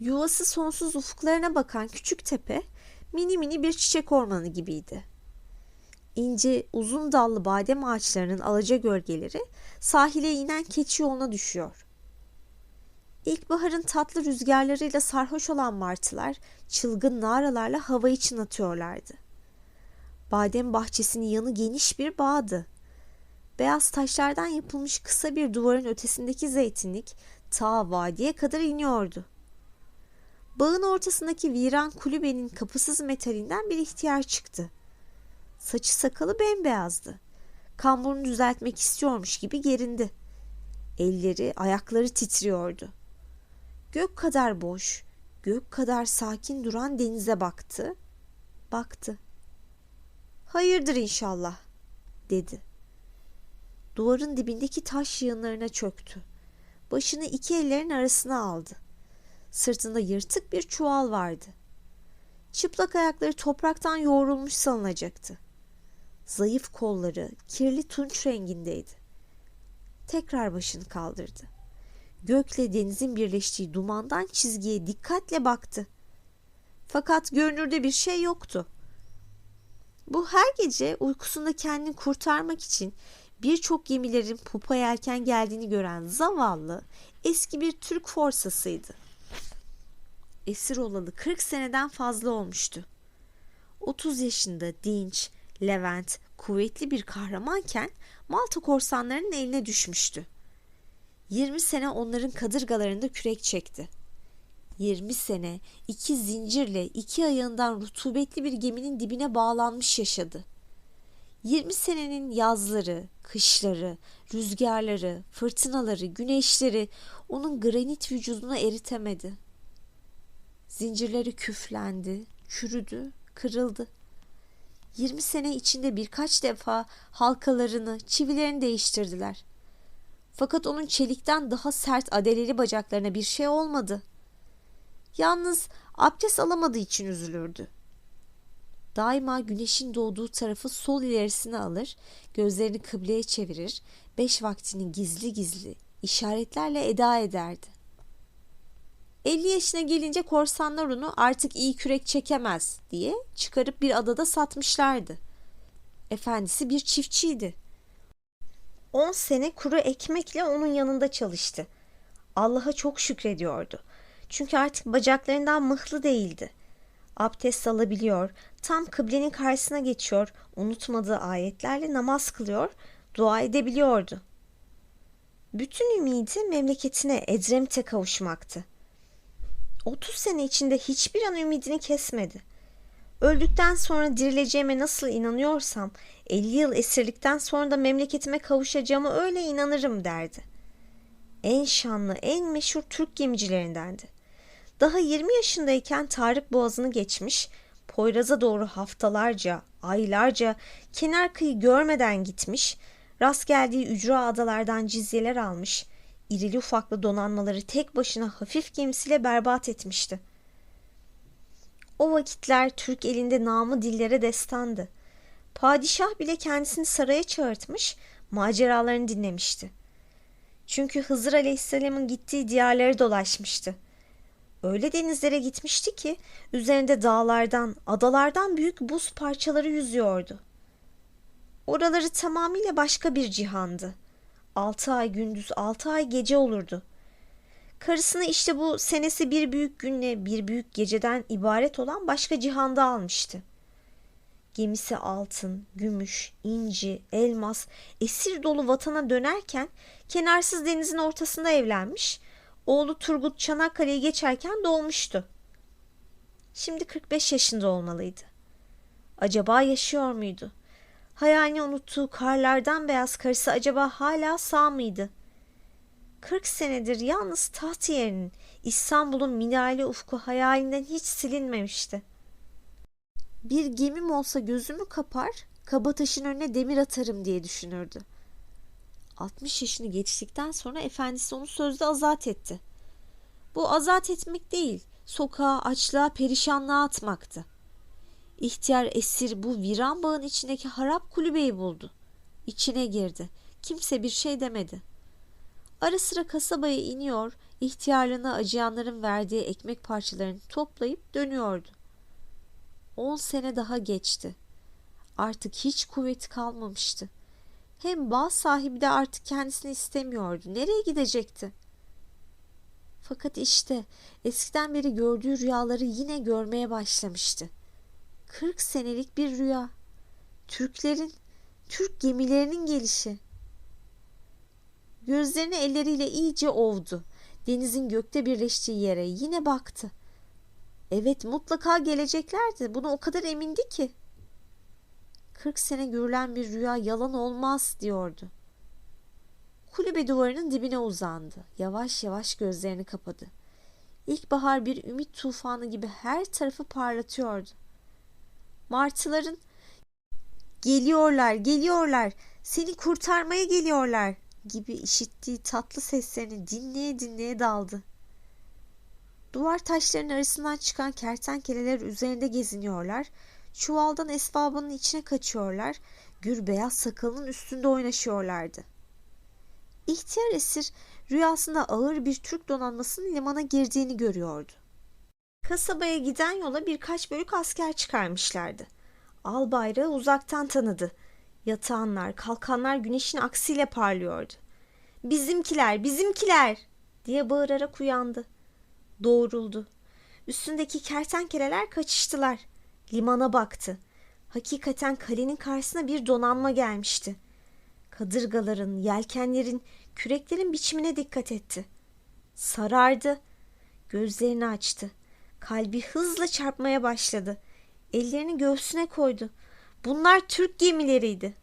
Yuvası sonsuz ufuklarına bakan küçük tepe mini mini bir çiçek ormanı gibiydi. İnce uzun dallı badem ağaçlarının alaca gölgeleri sahile inen keçi yoluna düşüyor. İlkbaharın tatlı rüzgarlarıyla sarhoş olan martılar çılgın naralarla havayı çınlatıyorlardı. Badem bahçesinin yanı geniş bir bağdı. Beyaz taşlardan yapılmış kısa bir duvarın ötesindeki zeytinlik ta vadiye kadar iniyordu. Bağın ortasındaki viran kulübenin kapısız metalinden bir ihtiyar çıktı. Saçı sakalı bembeyazdı. Kamburunu düzeltmek istiyormuş gibi gerindi. Elleri, ayakları titriyordu. Gök kadar boş, gök kadar sakin duran denize baktı. Baktı. Hayırdır inşallah, dedi. Duvarın dibindeki taş yığınlarına çöktü. Başını iki ellerin arasına aldı. Sırtında yırtık bir çuval vardı. Çıplak ayakları topraktan yoğrulmuş salınacaktı. Zayıf kolları kirli tunç rengindeydi. Tekrar başını kaldırdı. Gökle denizin birleştiği dumandan çizgiye dikkatle baktı. Fakat görünürde bir şey yoktu. Bu her gece uykusunda kendini kurtarmak için birçok gemilerin pupa yelken geldiğini gören zavallı eski bir Türk forsasıydı. Esir olalı 40 seneden fazla olmuştu. 30 yaşında dinç, Levent, kuvvetli bir kahramanken Malta korsanlarının eline düşmüştü. 20 sene onların kadırgalarında kürek çekti. 20 sene iki zincirle iki ayağından rutubetli bir geminin dibine bağlanmış yaşadı. 20 senenin yazları, kışları, rüzgarları, fırtınaları, güneşleri onun granit vücuduna eritemedi. Zincirleri küflendi, çürüdü, kırıldı. 20 sene içinde birkaç defa halkalarını, çivilerini değiştirdiler. Fakat onun çelikten daha sert adeleri bacaklarına bir şey olmadı. Yalnız abdest alamadığı için üzülürdü. Daima güneşin doğduğu tarafı sol ilerisine alır, gözlerini kıbleye çevirir, beş vaktini gizli gizli işaretlerle eda ederdi. 50 yaşına gelince korsanlar onu artık iyi kürek çekemez diye çıkarıp bir adada satmışlardı. Efendisi bir çiftçiydi. 10 sene kuru ekmekle onun yanında çalıştı. Allah'a çok şükrediyordu. Çünkü artık bacaklarından mıhlı değildi. Abdest alabiliyor, tam kıblenin karşısına geçiyor, unutmadığı ayetlerle namaz kılıyor, dua edebiliyordu. Bütün ümidi memleketine Edremit'e kavuşmaktı. 30 sene içinde hiçbir an ümidini kesmedi. Öldükten sonra dirileceğime nasıl inanıyorsam 50 yıl esirlikten sonra da memleketime kavuşacağıma öyle inanırım derdi. En şanlı, en meşhur Türk gemicilerindendi. Daha 20 yaşındayken Tarık Boğazı'nı geçmiş, Poyraz'a doğru haftalarca, aylarca kenar kıyı görmeden gitmiş, rast geldiği ücra adalardan cizyeler almış, irili ufaklı donanmaları tek başına hafif gemisiyle berbat etmişti. O vakitler Türk elinde namı dillere destandı. Padişah bile kendisini saraya çağırtmış, maceralarını dinlemişti. Çünkü Hızır Aleyhisselam'ın gittiği diyarları dolaşmıştı. Öyle denizlere gitmişti ki üzerinde dağlardan, adalardan büyük buz parçaları yüzüyordu. Oraları tamamıyla başka bir cihandı. Altı ay gündüz, altı ay gece olurdu. Karısını işte bu senesi bir büyük günle, bir büyük geceden ibaret olan başka cihanda almıştı. Gemisi altın, gümüş, inci, elmas, esir dolu vatana dönerken kenarsız denizin ortasında evlenmiş, oğlu Turgut Çanakkale'yi geçerken doğmuştu. Şimdi 45 yaşında olmalıydı. Acaba yaşıyor muydu? Hayalini unuttuğu karlardan beyaz karısı acaba hala sağ mıydı? 40 senedir yalnız taht yerinin İstanbul'un minareli ufku hayalinden hiç silinmemişti. Bir gemim olsa gözümü kapar, kabataşın önüne demir atarım diye düşünürdü. 60 yaşını geçtikten sonra efendisi onu sözde azat etti. Bu azat etmek değil, sokağa, açlığa, perişanlığa atmaktı. İhtiyar esir bu viran bağın içindeki harap kulübeyi buldu. İçine girdi. Kimse bir şey demedi. Ara sıra kasabaya iniyor, ihtiyarlığına acıyanların verdiği ekmek parçalarını toplayıp dönüyordu. On sene daha geçti. Artık hiç kuvveti kalmamıştı. Hem bağ sahibi de artık kendisini istemiyordu. Nereye gidecekti? Fakat işte eskiden beri gördüğü rüyaları yine görmeye başlamıştı. Kırk senelik bir rüya. Türklerin, Türk gemilerinin gelişi. Gözlerini elleriyle iyice ovdu. Denizin gökte birleştiği yere yine baktı. Evet mutlaka geleceklerdi. Buna o kadar emindi ki. Kırk sene görülen bir rüya yalan olmaz diyordu. Kulübe duvarının dibine uzandı. Yavaş yavaş gözlerini kapadı. İlkbahar bir ümit tufanı gibi her tarafı parlatıyordu. Martıların geliyorlar, geliyorlar, seni kurtarmaya geliyorlar gibi işittiği tatlı seslerini dinleye dinleye daldı. Duvar taşlarının arasından çıkan kertenkeleler üzerinde geziniyorlar, çuvaldan esbabının içine kaçıyorlar, gür beyaz sakalının üstünde oynaşıyorlardı. İhtiyar esir rüyasında ağır bir Türk donanmasının limana girdiğini görüyordu. Kasabaya giden yola birkaç bölük asker çıkarmışlardı. Al uzaktan tanıdı. Yatağanlar, kalkanlar güneşin aksiyle parlıyordu. Bizimkiler, bizimkiler diye bağırarak uyandı. Doğruldu. Üstündeki kertenkeleler kaçıştılar. Limana baktı. Hakikaten kalenin karşısına bir donanma gelmişti. Kadırgaların, yelkenlerin, küreklerin biçimine dikkat etti. Sarardı. Gözlerini açtı. Kalbi hızla çarpmaya başladı. Ellerini göğsüne koydu. Bunlar Türk gemileriydi.